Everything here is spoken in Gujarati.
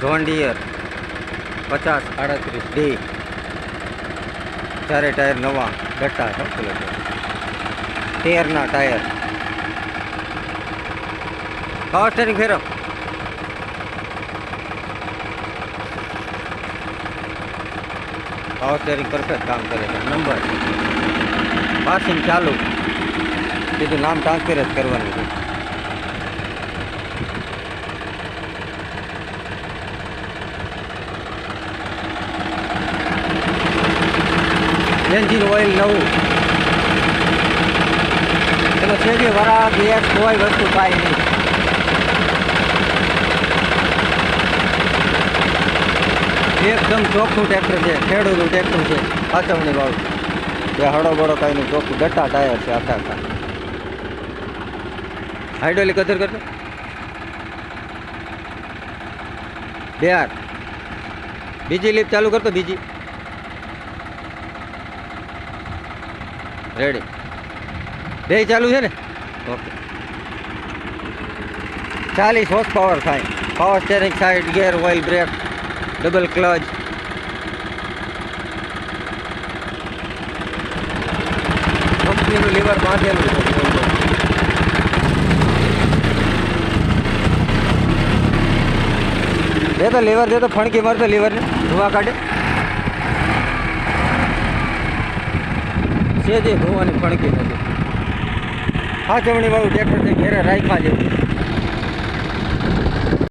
જોન ડિયર પચાસ આડત્રીસ ડી ચારે ટાયર નવા ગટ્ટા સંકુલ તેરના ટાયર પાવર સ્ટેરિંગ ફેરવ પાવર સ્ટેરિંગ પરફેક્ટ કામ કરે છે નંબર પાસિંગ ચાલુ બીજું નામ ટ્રાન્સફર જ કરવાનું છે એન્જિન ઓઇલ નવું. એટલે છે કે વરા ગેસ, કોઈ વસ્તુ કાંઈ નહીં. એકદમ ચોખ્ખું ટ્રેક્ટર છે, ખેડૂતનું ટ્રેક્ટર છે પાછળની વાળું. એ હળો બળો કાંઈ નહીં, ચોખ્ખું ગટ્ટા ટાયર છે, આખા આખા. હાઇડ્રોલિક કદર કરતો બે બીજી લીપ ચાલુ કરતો બીજી. રેડી બે ચાલુ છે ને? ઓકે ચાલીસ હોર્સ પાવર થાય. Power steering side gear oil brake double clutch કંપનીનું લીવર બાંધેલું છે. તો લીવર દે તો ફણકી મારતો લીવરને ધુવા કાઢે. છે જે ધોવાની ફણકી નથી. હા ચમણી વાળું ટ્રેક્ટર ઘેરે રાખ્યા જેવું